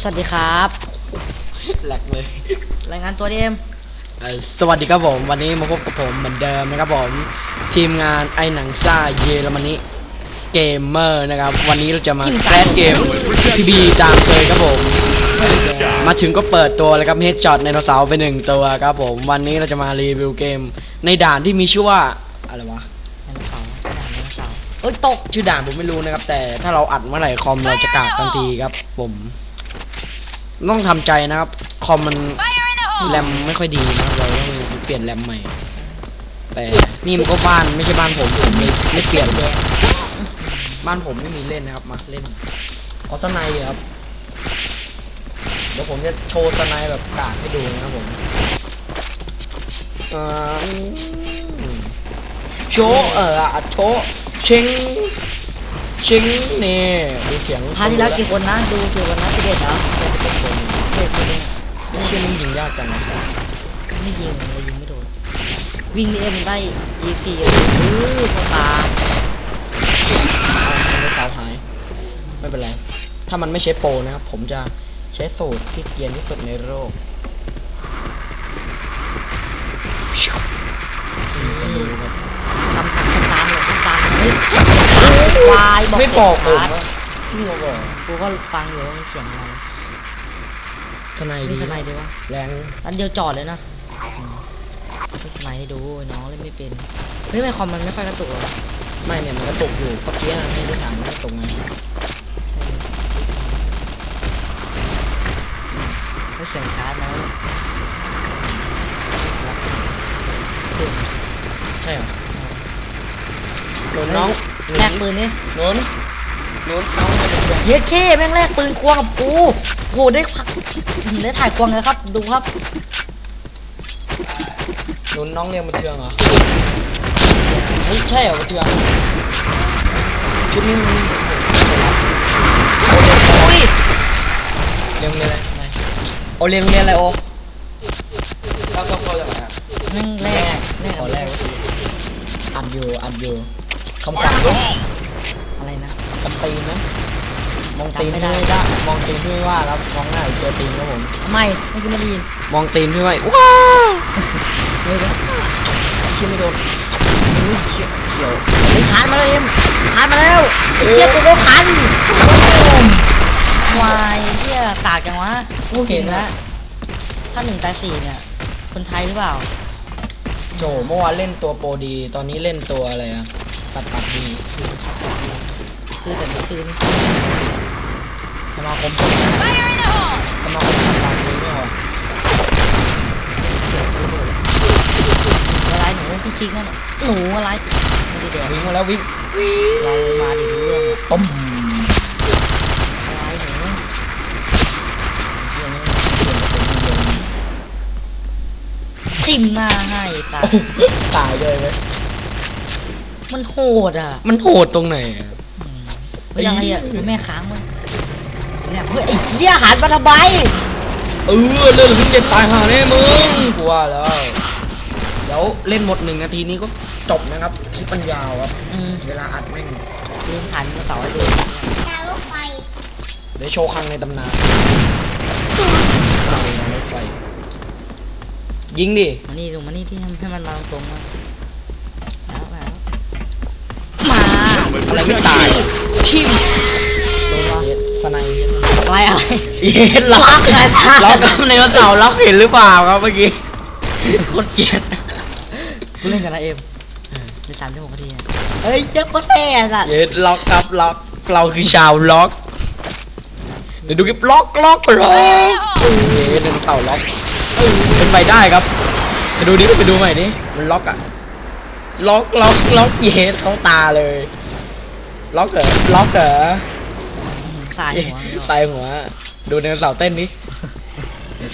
สวัสดีครับแหลกเลยรายงานตัวดีเอ็มเอ่อสวัสดีครับผม วันนี้มาพบกับผมเหมือนเดิมนะครับผม ทีมงานไอหนังซ่าเยอรมนีเกมเมอร์นะครับ วันนี้เราจะมาแคสเกมพีบีตามเคยครับผม มาถึงก็เปิดตัวแล้วครับเฮดช็อตในโนเสาร์ไปหนึ่งตัวครับผม วันนี้เราจะมารีวิวเกม ในด่านที่มีชื่อว่าอะไรวะไดโนเสาร์ด่านไดโนเสาร์เอ้ยตกชื่อด่านผมไม่รู้นะครับ แต่ถ้าเราอัดเมื่อไหร่คอมเราจะกากทันทีครับผม ต้องทำใจนะครับคอมมันแรมไม่ค่อยดีนะครับเราต้องเปลี่ยนแรมใหม่ แต่นี่มันก็บ้านไม่ใช่บ้านผมผมเลยไม่เปลี่ยนเลยบ้านผมไม่มีเล่นนะครับมาเล่นเอาสไนด์ครับเดี๋ยวผมจะโชว์สไนด์แบบกากให้ดูนะครับผมอ่าโชว์เอออะโชว์เชิงเชิงนี่ดูเสียงพาร์ทที่แล้วกี่คนนะดูกี่คนนะสิบเอ็ดเหรอ เป็นคน เจ็ดคนเอง ไม่ เชื่อนี่ยิงยากจังนะไม่ยิงเลยยิงไม่โดนวิ่งเอ็มได้ยีสี่เออเขาตาไม่ตาหาย ไม่เป็นไร ถ้ามันไม่ใช้โปรนะครับ ผมจะใช้สูตรที่เกรียนที่สุดในโลกดูครับทำทำตามเลยทำตามเฮ้ยวายบอกไม่บอกผมกูก็ฟังอยู่ว่ามันเสียงอะไร ทนายนี่ดีทนายดีวะแรงอันเดียวจอดเลยนะทนายให้ดูน้องเล่นไม่เป็นเฮ้ยทำไมคอมมันไม่ค่อยกระตุกหรอไม่เนี่ยมันกระตุกอยู่เมื่อกี้นะไม่ได้ถามว่ากระตุกไงไม่เสียงชาร์จแล้วใช่เหรอหนุนน้องแลกปืนนี่หนุนห นุนน้องมาเป็นเพื่อนเย็ดเคแม่งแลกปืนควงกับกูโหได้พักได้ถ่ายควงเลยครับ ดูครับหนุนน้องเรียนมาเทืองเหรอเฮ้ยใช่เหรอมาเทืองชุดนี้มันอุ้ยเรียนเรียนอะไรไหนโอเรียนเรียนอะไรโอแล้วก็เขาอย่างไรแม่งแลกแลกขออะไรแรกอัดอยู่อัดอยู่คำสั่งด้วยอะไรนะกำ ตีนนะมองตีนจำไม่พี่ได้ไม่ได้มองตีนพี่ไม่ว่าแล้วมองหน้าเจอตีนครับผมทำไมไม่กินไม่ได้ยินมองตีนพี่ไม่ว้าวเฮ้ยเชี่ยไม่โดนอุ้ยเชี่ยเขียวเฮ้ยขานมาเลยเอ็มขานมาแล้วเฮียกูก็ขันวายเฮียตากจังวะกูเห็นแล้วถ้าหนึ่งตายสี่เนี่ยคนไทยหรือเปล่าโจเมื่อวานเล่นตัวโปรดี ตอนนี้เล่นตัวอะไรอะตัดตัดดี คือแต่ไม่คือนี่สมาคมสมาคมตัดตัดดีไม่ออกอะไรหนูที่จริงนั่นหนูอะไรไม่ได้แดงวิ่งมาแล้ววิ่งเรามาดิเรื่องต้มอะไรหนูเชี่ยนี่เปลี่ยนเป็นเย็นทิมาให้ตาโอ้โหตายเลยเว้ยมันโหดอะ มันโหดตรงไหนอะ ยอะไรอะแม่ค้างมึงเนี่ยเฮ้ยไอ้เหี้ยหันมาทำไมเออเลื่อนขึ้นจะตายห่าแน่มึงกลัวแล้วเดี๋ยวเล่นหมดหนึ่งนาทีนี้ก็จบนะครับคลิปมันยาวครับอืมเวลาอัดแม่งลืมถ่ายมือเสาให้ดูเดี๋ยวโชว์ครั้งในตำนานรถไฟยิงดิมานี่ดูมานี่ที่ให้มันมาตรงมาแล้วแล้วมาอะไรไม่ตาย อะทิมโดนว่าสไนด์อะไรอะไรเย็นล็อกล็อกเลยล็อกกับในวันเสาร์ล็อกเห็นหรือเปล่าครับเมื่อกี้โคตรเกลียดกูเล่นกันนะเอ็มในสามที่หกนาทีอะเฮ้ยเจ้าโคตรแท่สัตว์เย็นล็อกครับล็อกเราคือชาวล็อกเดี๋ยวดูคลิปล็อกล็อกล็อกเย็นในวันเสาร์ล็อกเป็นไปได้ครับไปดูดิไปดูใหม่ดิมันล็อกอะล็อกล็อกล็อกเย็นเข้าตาเลย ล็อกเหรอล็อกเหรอสายหัวตายหัว ดูในวันเสาร์เต้นดิ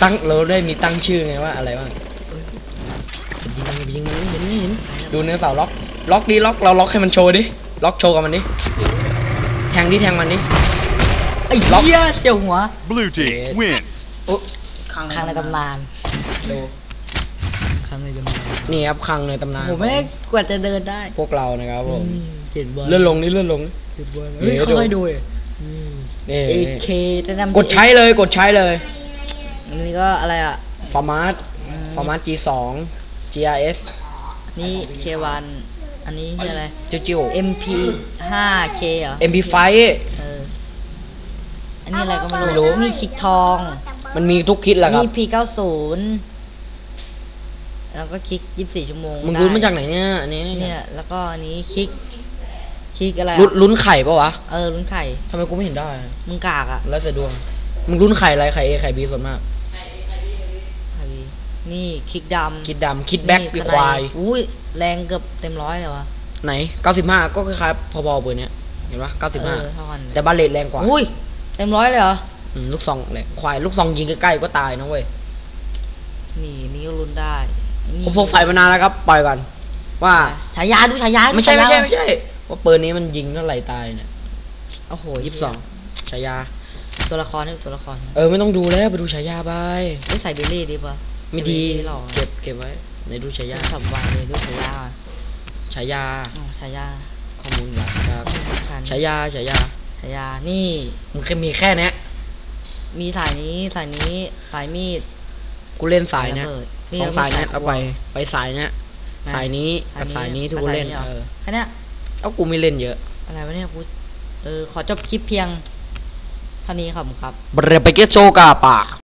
ตั้งเราได้มีตั้งชื่อไงว่าอะไรบ้างยิงมันยิงมันเห็นไม่เห็นดูในวันเสาร์ล็อก ล็อกดิล็อกเราล็อกให้มันโชว์ดิล็อกโชว์กับมันดิแทงดิแทงมันดิไอ้เหี้ยเจียวหัว Blue team Yes. win. อุ๊คังทางในตำนานดูทางในตำนานนี่ครับคังในตำนานผมไม่กว่าจะเดินได้ พวกเรานะครับผมอืม เจ็ดวันเลื่อนลงนี่เลื่อนลงเจ็ดวันเฮ้เฮ้ยดูค่อยๆดูเลยนี่ AK แนะนำกดใช้เลยกดใช้เลย อันนี้ก็อะไรอะ ฟอร์มาตอืม ฟอร์มาต G2 GRS นี่ K1 อันนี้คืออะไร จิวจิ้ว MP 5K เหรอ MP5 เออ อันนี้อะไรก็ไม่ไม่รู้ นี่คิกทอง มันมีทุกคิดแหละครับ นี่ P90 แล้วก็คลิก 24 ชั่วโมงมึงได้รู้มาจากไหนเนี่ยอันนี้เนี่ย แล้วก็อันนี้คลิก คลิกอะไรอะลุ้นลุ้นไข่ปะวะเออลุ้นไข่ ทำไมกูไม่เห็นได้ มึงกากอะแล้วแต่ดวง มึงลุ้นไข่อะไรไข่ A ไข่ B ส่วนมาก ไข่นี่คลิกดำคิดดำคิดแบ็คนี่ปีควาย อุ้ยแรงเกือบเต็มร้อยเลยวะไหน 95 ก็คล้ายๆพอๆเบอร์เนี้ยเห็นปะเออ95 เท่ากันเลยแต่บาเลตแรงกว่าอุ้ยเต็มร้อยเลยเหรอ อืมลูกซองแหละควายลูกซองยิงใกล้ๆก็ตายนะเว้ยนี่นี่ก็ลุ้นได้นี่ผมสงสัยมานานแล้วครับ ปล่อยก่อนว่า ฉายาดูฉายาดูไม่ใช่ไม่ฉายาใช่ไม่ใช่ ว่าปืนนี้มันยิงเท่าไหร่ตายเนี่ยโอ้โหยี่สิบสองฉายา ตัวละครนี่ตัวละคร เออไม่ต้องดูแล้วไปดูฉายาไปไม่ใส่เบลลี่ดีป่ะไม่ดีเบลลี่หรอเก็บเก็บไว้ในดูฉายาสับวางเลยดูฉายาอะฉายาอ๋อฉายาข้อมูลหลักครับคันฉายาฉายาฉายานี่มันแค่มีแค่เนี้ยมีสายนี้สายนี้สายมีดกูเล่นสายเนี้ยระบิดสองสายเนี้ยระเอาบิไปดไปสายเนี้ยไหนสายนี้กับสายนี้ที่กูเล่นสายนี้เหรอเออแค่เนี้ย เอากูไม่เล่นเยอะ อะไรวะเนี่ยกูเออขอจบคลิปเพียงเท่านี้ครับผมครับ เบรไปเกตโชกาปาก